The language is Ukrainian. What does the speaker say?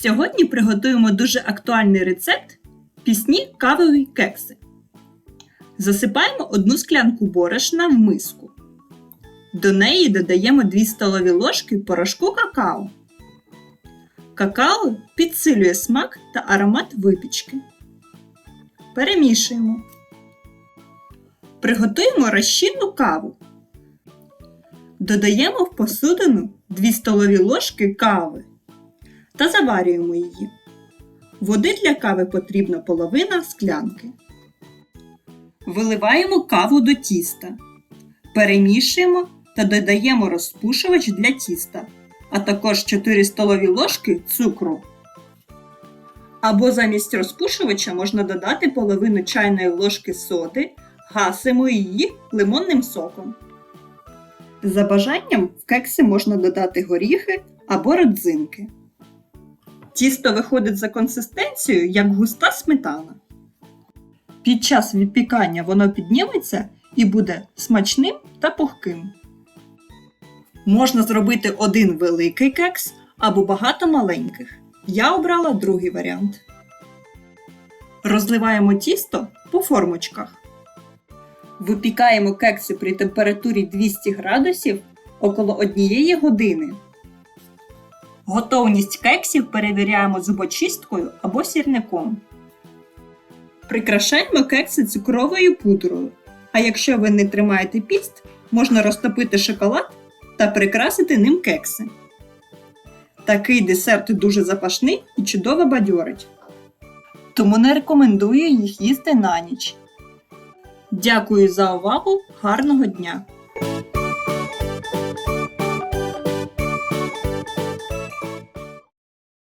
Сьогодні приготуємо дуже актуальний рецепт пісні кавові кекси. Засипаємо одну склянку борошна в миску. До неї додаємо 2 столові ложки порошку какао. Какао підсилює смак та аромат випічки. Перемішуємо. Приготуємо розчинну каву. Додаємо в посудину 2 столові ложки кави та заварюємо її. Води для кави потрібна половина склянки. Виливаємо каву до тіста. Перемішуємо та додаємо розпушувач для тіста, а також 4 столові ложки цукру. Або замість розпушувача можна додати половину чайної ложки соди, гасимо її лимонним соком. За бажанням в кекси можна додати горіхи або родзинки. Тісто виходить за консистенцією, як густа сметана. Під час випікання воно підніметься і буде смачним та пухким. Можна зробити один великий кекс або багато маленьких. Я обрала другий варіант. Розливаємо тісто по формочках. Випікаємо кекси при температурі 200 градусів около однієї години. Готовність кексів перевіряємо зубочисткою або сірником. Прикрашаємо кекси цукровою пудрою. А якщо ви не тримаєте піст, можна розтопити шоколад та прикрасити ним кекси. Такий десерт дуже запашний і чудово бадьорить. Тому не рекомендую їх їсти на ніч. Дякую за увагу! Гарного дня!